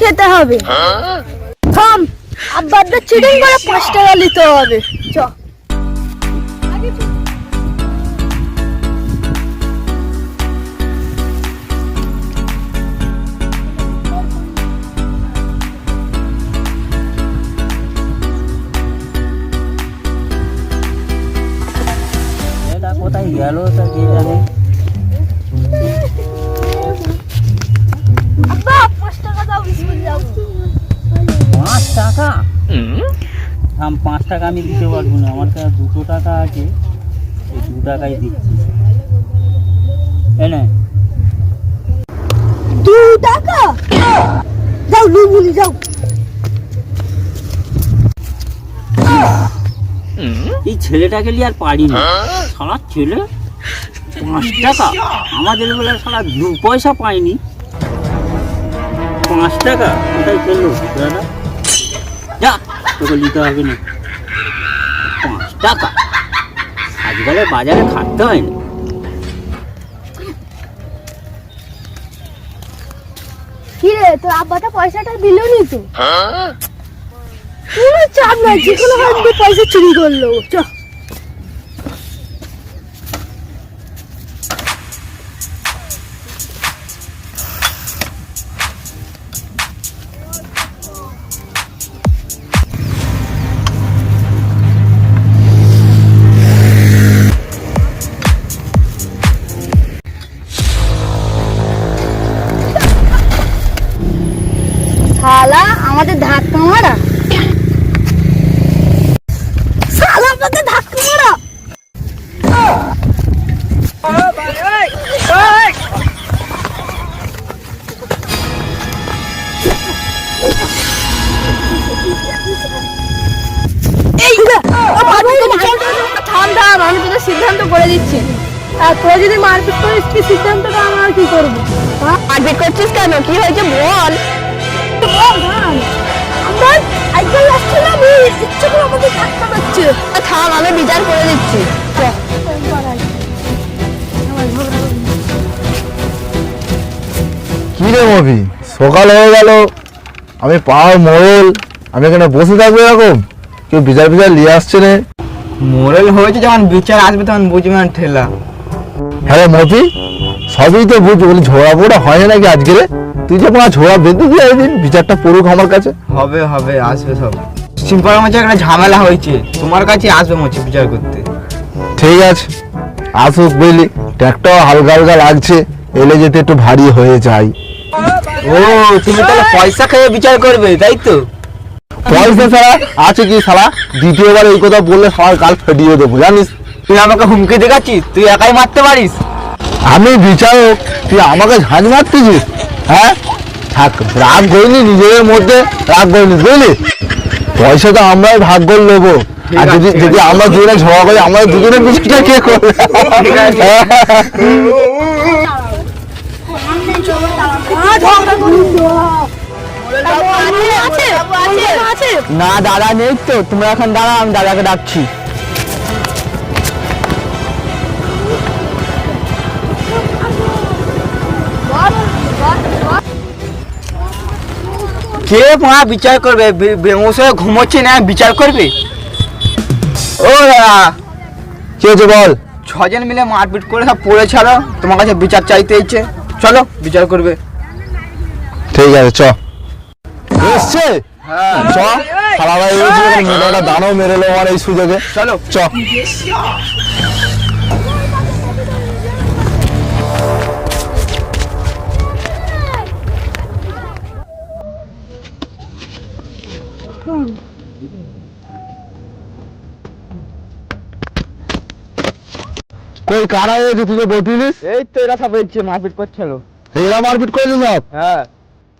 খেতে হবে। থাম চিটিং করে পাঁচ টাকা নিতে হবে। চ। কোথায় গেল তা কে জানে? টাকা থাম পাঁচ টাকা আমি দিতে পারব না। আমার কাছে দুটো টাকা আছে এই দু টাকাই দিচ্ছি। এনে দু টাকা? যাও লুবুলি যাও। এই ছেলেটাকে নিয়ে আর পারি না। সারা ছেলে পাঁচ টাকা? আমাদের বেলা সারা দু পয়সা পাইনি। পাঁচ টাকা? কোথায় পেল দাদা? যা। তোকে নিতে হবে না। পাঁচ টাকা আজকালে বাজারে খাটতে হয় না। কি রে তোর আব্বাটা পয়সাটা দিল নি তো? কোনো চাপ নাই যে কোনো পয়সা চুরি করল। চ। শালা, আমাদের ধাক্কা মারা। আমাদের ধাক্কা মারা। আমি তোকে সিদ্ধান্ত করে দিচ্ছি। আর তোরা যদি মারপিট করিস, কি সিদ্ধান্তটা আমরা কি করব? মারপিট করছিস কেন? কি হয়েছে বল। আমার আমি ইচ্ছে করে আমাকে ধাক্কা মারছে থাম আমি বিচার করে দিচ্ছি কি রে মভি সকাল হয়ে গেল। আমি পাওয়ার মোড়ল। আমি এখানে বসে থাকব এরকম? কেউ বিচার বিচার নিয়ে আসছে না। মোরাল হয়েছে যখন বিচার আসবে তখন বুঝবে না ঠেলা। হ্যাঁ রে মভি সবই তো বুঝ বলি ঝোড়া পোড়া হয় নাকি আজকে রে? তুই যে কোনো ঝোড়া বেঁধে দিয়ে একদিন বিচারটা পড়ুক আমার কাছে। হবে হবে আসবে সব। সিম্পল মাঝে একটা ঝামেলা হয়েছে। তোমার কাছে আসবে মনে বিচার করতে। ঠিক আছে আসুক বুঝলি ট্র্যাক্টর হালকা হালকা লাগছে এলে যেতে একটু ভারী হয়ে যায়। ও তুমি তাহলে পয়সা খেয়ে বিচার করবে তাই তো? পয়সা ছাড়া আছে কি সালা দ্বিতীয়বার এই কথা বললে সবার গাল ফেটিয়ে দেবো জানিস? তুই আমাকে হুমকি দেখাচ্ছিস? তুই একাই মারতে পারিস? আমি বিচারক তুই আমাকে ঝাঁজ মারতেছিস হ্যাঁ থাক রাগ করিনি নিজেদের মধ্যে রাগ করিনি বুঝলি পয়সা তো আমরাই ভাগ করে নেব আর যদি যদি আমরা দুজনে ঝগড়া করি আমরা দুজনে পিছুটা কে করবে না দাদা নেই তো তোমরা এখন দাঁড়া আমি দাদাকে ডাকছি কে মা বিচার করবে বে- বেহুশ হয়ে ঘুমোচ্ছে না বিচার করবে? ও দাদা। কি হয়েছে বল? ছজন মিলে মারপিট করে সব পড়ে ছাড়ো তোমার কাছে বিচার চাইতে ইচ্ছে চলো বিচার করবে। ঠিক আছে চ। এসছে? হ্যাঁ। চ। খালা ভাই দানও মেরেলো আমার এই সুযোগে। চলো। চ। কই কারা হয়েছে তুই তো বলতিস এই তো এরা সব হচ্ছে মারপিট করছিল এরা মারপিট করেছে সব? হ্যাঁ।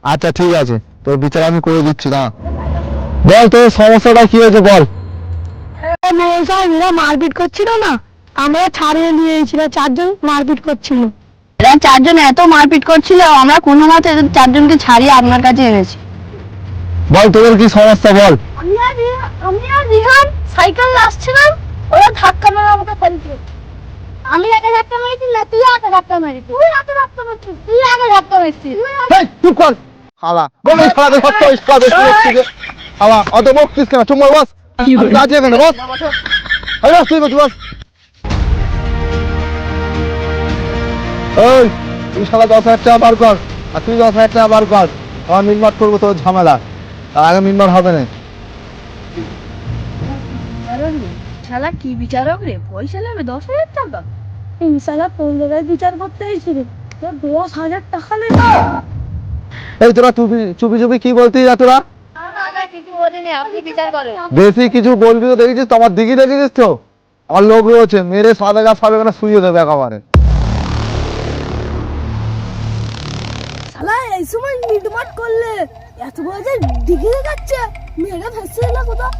আচ্ছা ঠিক আছে। তোর বিচার আমি করে দিচ্ছি না বল তোর সমস্যাটা কি হয়েছে বল। এরা মারপিট করছিল না আমরা ছাড়িয়ে নিয়ে এসেছিল চারজন মারপিট করছিল এরা চারজন এত মারপিট করছিল আমরা কোনো মতে চারজনকে ছাড়িয়ে আপনার কাছে এনেছি। বল তোদের কি সমস্যা বল। আমি আর আমি আর রিহান সাইকেল আসছিলাম ওরা ধাক্কা মেরে আমাকে ফেলছে। আমি আগে ধাক্কা মেরেছি না তুই আগে ধাক্কা মেরেছিস? তুই আগে ধাক্কা মেরেছিস তুই আগে ধাক্কা মেরেছিস। এই, চুপ কর। হালা বল এই এই শালা হালা অত বকছিস কেন? বস। এখানে বস। আরে তুই বস বস। ওই তুই শালা দশ হাজার টাকা বার কর আর তুই দশ হাজার টাকা বার কর। আমার মিনমাট করব তোর ঝামেলা। আগে মিনমাট হবে না। শালা কি বিচারক রে? পয়সা নেবে দশ হাজার টাকা? এই শালা বিচার করতে এসেছিল দশ হাজার টাকা নেবে এই তোরা চুপি চুপি চুপি কি বলতিস যা তোরা? বেশি কিছু বলবি তো দেখেছিস তো আমার দিকে দেখেছিস তো? আমার লোক রয়েছে মেরে সাদা গাছ না শুয়ে দেবে একেবারে। শালা এই সময় মিটমাট করলে এত বড় যে দিকে দেখাচ্ছে মেয়েটা ফেসে এলো কোথাও?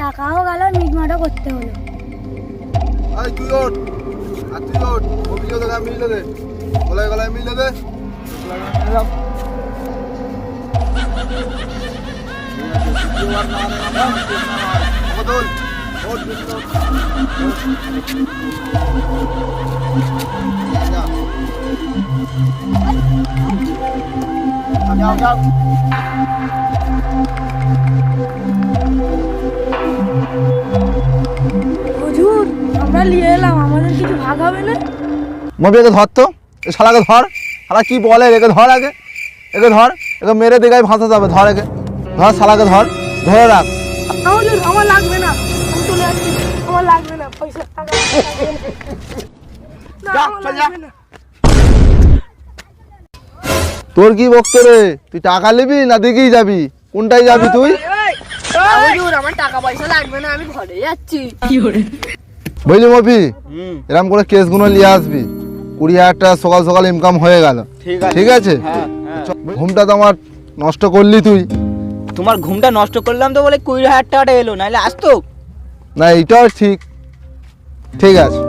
টাকাও গেল মিটমাটও করতে হলো। আই তুই ওঠ। আর তুই ওঠ। অভিযোগ দেখা মিলে দে গলায় গলায় মিলে দে হুজুর নিয়ে এলাম আমাদের কিছু ভাগ হবে না। মবি একে ধর তো। এ শালাকে ধর। শালা কি বলে? একে ধর আগে। একে ধর। একে মেরে দেখায় ভাসাতে হবে ধর একে। ধর শালাকে ধর। ধরে রাখ। আমার লাগবে না। আমি চলে যাচ্ছি আমার লাগবে না। পয়সা টাকা না, আমার লাগবে না। তোর কি বক্ত রে? তুই টাকা নিবি না দিকেই যাবি? কোনটাই যাবি তুই? হুজুর আমার টাকা পয়সা লাগবে না। আমি ঘরে যাচ্ছি। বুঝলি মপি হুম। এরকম করে কেসগুলো নিয়ে আসবি। কুড়ি হাজার টাকা সকাল সকাল ইনকাম হয়ে গেল। ঠিক আছে। ঠিক আছে? হ্যাঁ হ্যাঁ। ঘুমটা তো আমার নষ্ট করলি তুই। তোমার ঘুমটা নষ্ট করলাম তো বলে কুড়ি হাজার টাকাটা এলো নাহলে আসতো? না এটাও ঠিক। ঠিক আছে।